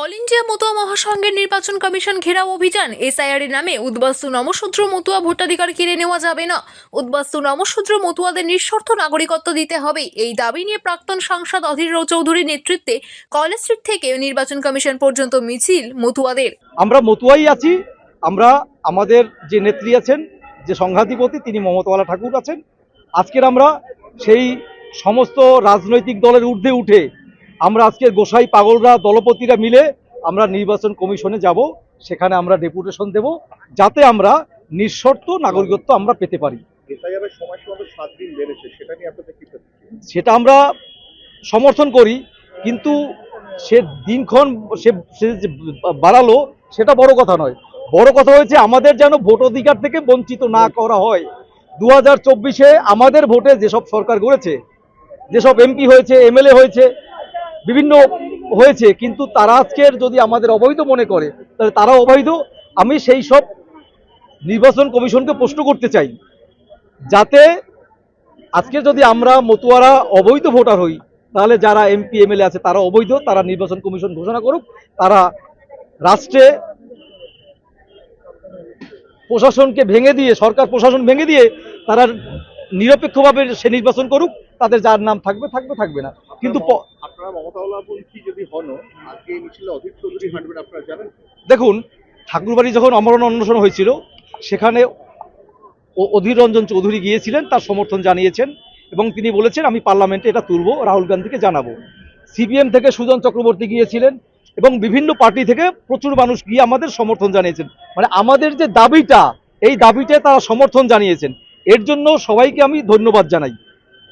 All India Matua মহাসংঘের নির্বাচন commission ঘেরাও অভিযান এসআইআর নামে উদ্বাস্তু নমশূদ্র মতুয়া ভোটাধিকার কেড়ে নেওয়া যাবে না। উদ্বাস্তু নমশূদ্র মতুয়াদের নিঃশর্ত নাগরিকত্ব দিতে হবে। এই দাবি নিয়ে প্রাক্তন সাংসদ অধীর চৌধুরীর নেতৃত্বে কলেজ স্ট্রিট থেকে নির্বাচন কমিশন পর্যন্ত মিছিল মতুয়াদের। আমরা মতুয়াই আছি। আমরা আমাদের যে নেত্রী আছেন, যে সংঘাধিপতি তিনি মমতাওয়ালা ঠাকুর আছেন। আজকের আমরা সেই সমস্ত রাজনৈতিক দলের ঊর্ধ্বে উঠে আমরা আজকে গোসাই পাগলরা দলপতিরা মিলে আমরা নির্বাচন কমিশনে যাব সেখানে আমরা ডেপুটেশন দেব যাতে আমরা নিঃশর্ত নাগরিকত্ব আমরা পেতে পারি। সেটা আমরা সমর্থন করি কিন্তু সে দিনক্ষণ সে সে যে বাড়ালো সেটা বড় কথা নয়। বড় কথা হয়েছে আমাদের যেন ভোট অধিকার থেকে বঞ্চিত না করা হয়। দু হাজার চব্বিশে আমাদের ভোটে যেসব সরকার গড়েছে যেসব এমপি হয়েছে এমএলএ হয়েছে বিভিন্ন হয়েছে, কিন্তু তারা আজকের যদি আমাদের অবৈধ মনে করে, তাহলে তারা অবৈধ। আমি সেই সব নির্বাচন কমিশনকে প্রশ্ন করতে চাই, যাতে আজকে যদি আমরা মতুয়ারা অবৈধ ভোটার হই, তাহলে যারা এমপি এমএলএ আছে, তারা অবৈধ, তারা নির্বাচন কমিশন ঘোষণা করুক, তারা রাষ্ট্রে প্রশাসনকে ভেঙে দিয়ে, সরকার প্রশাসন ভেঙে দিয়ে, তারা নিরপেক্ষভাবে সে নির্বাচন করুক, তাদের যার নাম থাকবে থাকবে থাকবে না। কিন্তু আপনারা মমতাওয়ালা পন্থী যদি হন আজকে মিছিলে অধীর চৌধুরী হাঁটবেন আপনারা জানেন? দেখুন ঠাকুরবাড়ি যখন অমরণ অন্বেষণ হয়েছিল সেখানে অধীর রঞ্জন চৌধুরী গিয়েছিলেন তার সমর্থন জানিয়েছেন এবং তিনি বলেছেন আমি পার্লামেন্টে এটা তুলব রাহুল গান্ধীকে জানাব। সিপিএম থেকে সুজন চক্রবর্তী গিয়েছিলেন এবং বিভিন্ন পার্টি থেকে প্রচুর মানুষ গিয়ে আমাদের সমর্থন জানিয়েছেন। মানে আমাদের যে দাবিটা এই দাবিটায় তারা সমর্থন জানিয়েছেন। এর জন্য সবাইকে আমি ধন্যবাদ জানাই।